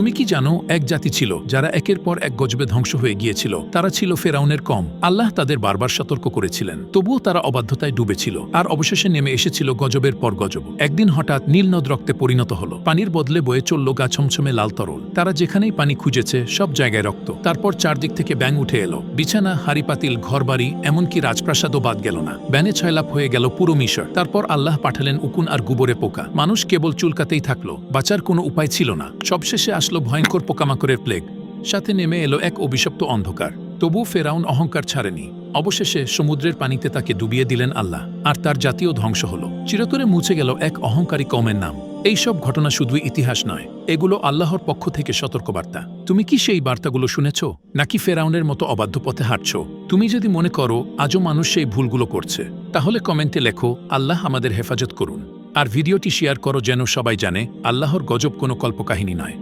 তুমি কি জানো, এক জাতি ছিল যারা একের পর এক গজবে ধ্বংস হয়ে গিয়েছিল। তারা ছিল ফেরাউনের কম। আল্লাহ তাদের বারবার সতর্ক করেছিলেন। তবুও তারা অবাধ্যতায় ডুবেছিল। আর অবশেষে নেমে এসেছিল গজবের পর গজব। একদিন হঠাৎ নীল নদ রক্তে পরিণত হলো। পানির বদলে বয়ে চলল গা ছমছমে লাল তরল। তারা যেখানেই পানি খুঁজেছে, সব জায়গায় রক্ত। তারপর চারদিক থেকে ব্যাং উঠে এলো। বিছানা হাড়ি পাতিল ঘরবাড়ি, এমনকি রাজপ্রাসাদও বাদ গেল না। ব্যানে ছয়লাপ হয়ে গেল পুরো মিশর। তারপর আল্লাহ পাঠালেন উকুন আর গুবরে পোকা। মানুষ কেবল চুলকাতেই থাকল। বাঁচার কোনো উপায় ছিল না। সবশেষে আসলো ভয়ঙ্কর পোকামাকড়ের প্লেগ। সাথে নেমে এলো এক অভিশপ্ত অন্ধকার। তবু ফেরাউন অহংকার ছাড়েনি। অবশেষে সমুদ্রের পানিতে তাকে ডুবিয়ে দিলেন আল্লাহ, আর তার জাতীয় ধ্বংস হল। চিরতরে মুছে গেল এক অহংকারী কমের নাম। এইসব ঘটনা শুধুই ইতিহাস নয়, এগুলো আল্লাহর পক্ষ থেকে সতর্কবার্তা। তুমি কি সেই বার্তাগুলো শুনেছ? নাকি ফেরাউনের মতো অবাধ্য পথে হাঁটছ? তুমি যদি মনে করো, আজও মানুষ সেই ভুলগুলো করছে, তাহলে কমেন্টে লেখো, আল্লাহ আমাদের হেফাজত করুন। আর ভিডিওটি শেয়ার করো যেন সবাই জানে, আল্লাহর গজব কোনো কল্পকাহিনী নয়।